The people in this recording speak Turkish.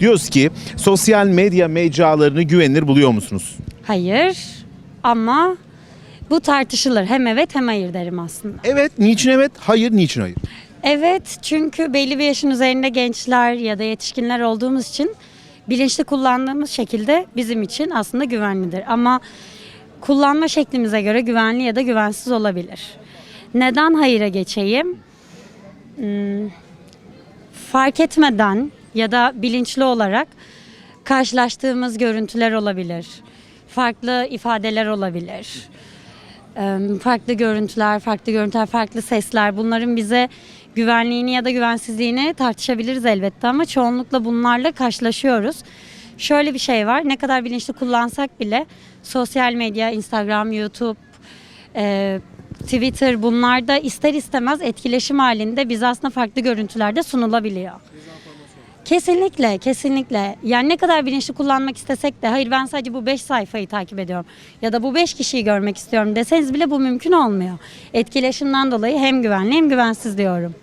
Diyoruz ki sosyal medya mecralarını güvenilir buluyor musunuz? Hayır ama bu tartışılır. Hem evet hem hayır derim aslında. Evet, niçin evet, hayır, niçin hayır? Evet çünkü belli bir yaşın üzerinde gençler ya da yetişkinler olduğumuz için bilinçli kullandığımız şekilde bizim için aslında güvenlidir. Ama kullanma şeklimize göre güvenli ya da güvensiz olabilir. Neden hayıra geçeyim? Hmm, fark etmeden ya da bilinçli olarak karşılaştığımız görüntüler olabilir. Farklı ifadeler olabilir. Farklı görüntüler, farklı görüntüler, farklı sesler bunların bize güvenliğini ya da güvensizliğini tartışabiliriz elbette ama çoğunlukla bunlarla karşılaşıyoruz. Şöyle bir şey var ne kadar bilinçli kullansak bile sosyal medya, Instagram, YouTube, e, Twitter bunlarda ister istemez etkileşim halinde bize aslında farklı görüntülerde sunulabiliyor. Kesinlikle, kesinlikle. Yani ne kadar bilinçli kullanmak istesek de hayır ben sadece bu 5 sayfayı takip ediyorum ya da bu 5 kişiyi görmek istiyorum deseniz bile bu mümkün olmuyor. Etkileşimden dolayı hem güvenli hem güvensiz diyorum.